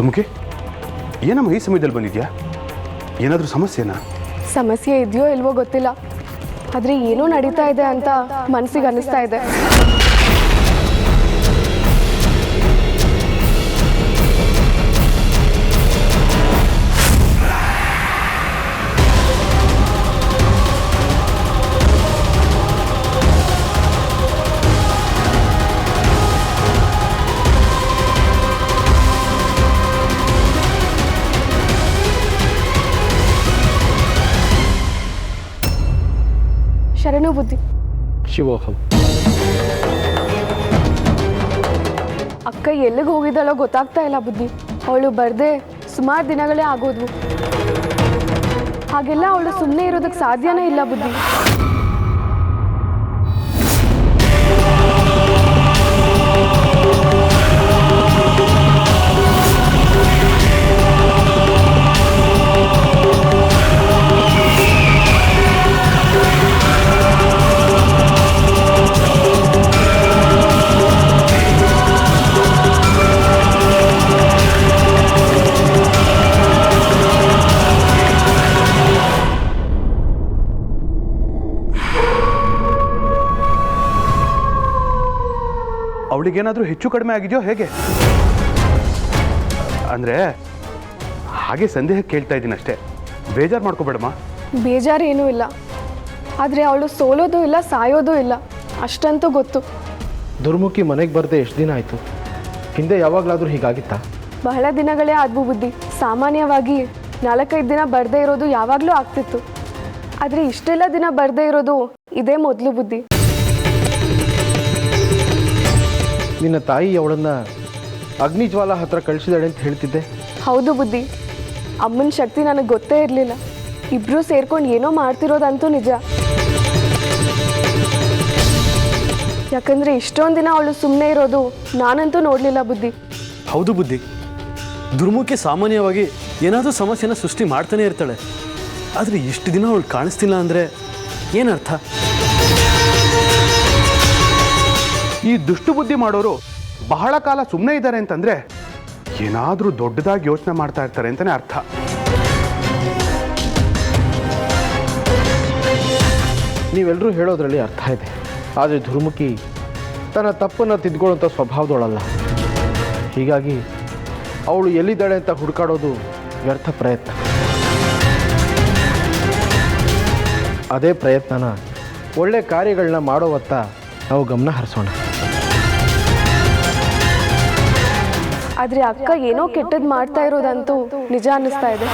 ಸುಮುಖಿ, ಏನಮ್ಮ ಈ ಸಮಯದಲ್ಲಿ ಬಂದಿದ್ಯಾ? ಏನಾದರೂ ಸಮಸ್ಯೆನಾ? ಸಮಸ್ಯೆ ಇದೆಯೋ ಇಲ್ವೋ ಗೊತ್ತಿಲ್ಲ. ಆದರೆ ಏನೋ ನಡೀತಾ ಇದೆ ಅಂತ ಮನಸ್ಸಿಗೆ ಅನ್ನಿಸ್ತಾ ಇದೆ. ಶರಣು ಬುದ್ಧಿ. ಶಿವೋಹಂ. ಅಕ್ಕ ಎಲ್ಲಿಗೆ ಹೋಗಿದ್ದಾಳೋ ಗೊತ್ತಾಗ್ತಾ ಇಲ್ಲ ಬುದ್ಧಿ. ಅವಳು ಬರ್ದೆ ಸುಮಾರು ದಿನಗಳೇ ಆಗೋದು ಹಾಗೆಲ್ಲ ಅವಳು ಸುಮ್ಮನೆ ಇರೋದಕ್ಕೆ ಸಾಧ್ಯನೇ ಇಲ್ಲ ಬುದ್ಧಿ. ಅವಳಿಗೇನಾದರೂ ಹೆಚ್ಚು ಕಡಿಮೆ ಆಗಿದೆಯೋ ಹೇಗೆ? ಅಂದರೆ ಹಾಗೆ ಸಂದೇಹ ಕೇಳ್ತಾ ಇದ್ದೀನಿ ಅಷ್ಟೇ. ಬೇಜಾರು ಮಾಡ್ಕೋಬೇಡಮ್ಮ. ಬೇಜಾರು ಏನೂ ಇಲ್ಲ. ಆದರೆ ಅವಳು ಸೋಲೋದು ಇಲ್ಲ ಸಾಯೋದು ಇಲ್ಲ. ಅಷ್ಟಂತೂ ಗೊತ್ತು. ದುರ್ಮುಖಿ ಮನೆಗೆ ಬರದೆ ಎಷ್ಟು ದಿನ ಆಯಿತು? ಹಿಂದೆ ಯಾವಾಗಲಾದರೂ ಹೀಗಾಗಿತ್ತಾ? ಬಹಳ ದಿನಗಳೇ ಆದ್ವು ಬುದ್ಧಿ. ಸಾಮಾನ್ಯವಾಗಿ ನಾಲ್ಕೈದು ದಿನ ಬರದೇ ಇರೋದು ಯಾವಾಗಲೂ ಆಗ್ತಿತ್ತು. ಆದರೆ ಇಷ್ಟೆಲ್ಲ ದಿನ ಬರದೇ ಇರೋದು ಇದೇ ಮೊದಲು ಬುದ್ಧಿ. ನಿನ್ನ ತಾಯಿ ಅವಳನ್ನು ಅಗ್ನಿಜ್ವಾಲ ಹತ್ರ ಕಳಿಸಿದಾಳೆ ಅಂತ ಹೇಳ್ತಿದ್ದೆ. ಹೌದು ಬುದ್ಧಿ. ಅಮ್ಮನ ಶಕ್ತಿ ನನಗೆ ಗೊತ್ತೇ ಇರಲಿಲ್ಲ. ಇಬ್ಬರೂ ಸೇರ್ಕೊಂಡು ಏನೋ ಮಾಡ್ತಿರೋದಂತೂ ನಿಜ. ಯಾಕಂದ್ರೆ ಇಷ್ಟೊಂದು ದಿನ ಅವಳು ಸುಮ್ಮನೆ ಇರೋದು ನಾನಂತೂ ನೋಡಲಿಲ್ಲ ಬುದ್ಧಿ. ಹೌದು ಬುದ್ಧಿ. ದುರ್ಮುಖಿ ಸಾಮಾನ್ಯವಾಗಿ ಏನಾದರೂ ಸಮಸ್ಯೆನ ಸೃಷ್ಟಿ ಮಾಡ್ತಾನೆ ಇರ್ತಾಳೆ. ಆದರೆ ಇಷ್ಟು ದಿನ ಅವಳು ಕಾಣಿಸ್ತಿಲ್ಲ ಅಂದರೆ ಏನರ್ಥ? ಈ ದುಷ್ಟುಬುದ್ಧಿ ಮಾಡೋರು ಬಹಳ ಕಾಲ ಸುಮ್ಮನೆ ಇದ್ದಾರೆ ಅಂತಂದರೆ ಏನಾದರೂ ದೊಡ್ಡದಾಗಿ ಯೋಚನೆ ಮಾಡ್ತಾ ಇರ್ತಾರೆ ಅಂತಲೇ ಅರ್ಥ. ನೀವೆಲ್ಲರೂ ಹೇಳೋದ್ರಲ್ಲಿ ಅರ್ಥ ಇದೆ. ಆದರೆ ದುರ್ಮುಖಿ ತನ್ನ ತಪ್ಪನ್ನು ತಿದ್ಕೊಳ್ಳೋಂಥ ಸ್ವಭಾವದೊಳಲ್ಲ. ಹೀಗಾಗಿ ಅವಳು ಎಲ್ಲಿದ್ದಾಳೆ ಅಂತ ಹುಡುಕಾಡೋದು ವ್ಯರ್ಥ ಪ್ರಯತ್ನ. ಅದೇ ಪ್ರಯತ್ನನ ಒಳ್ಳೆ ಕಾರ್ಯಗಳನ್ನ ಮಾಡೋವತ್ತ ನಾವು ಗಮನ ಹರಿಸೋಣ. ಆದರೆ ಅಕ್ಕ ಏನೋ ಕೆಟ್ಟದ್ ಮಾಡ್ತಾ ಇರೋದಂತೂ ನಿಜ ಅನ್ನಿಸ್ತಾ ಇದೆ.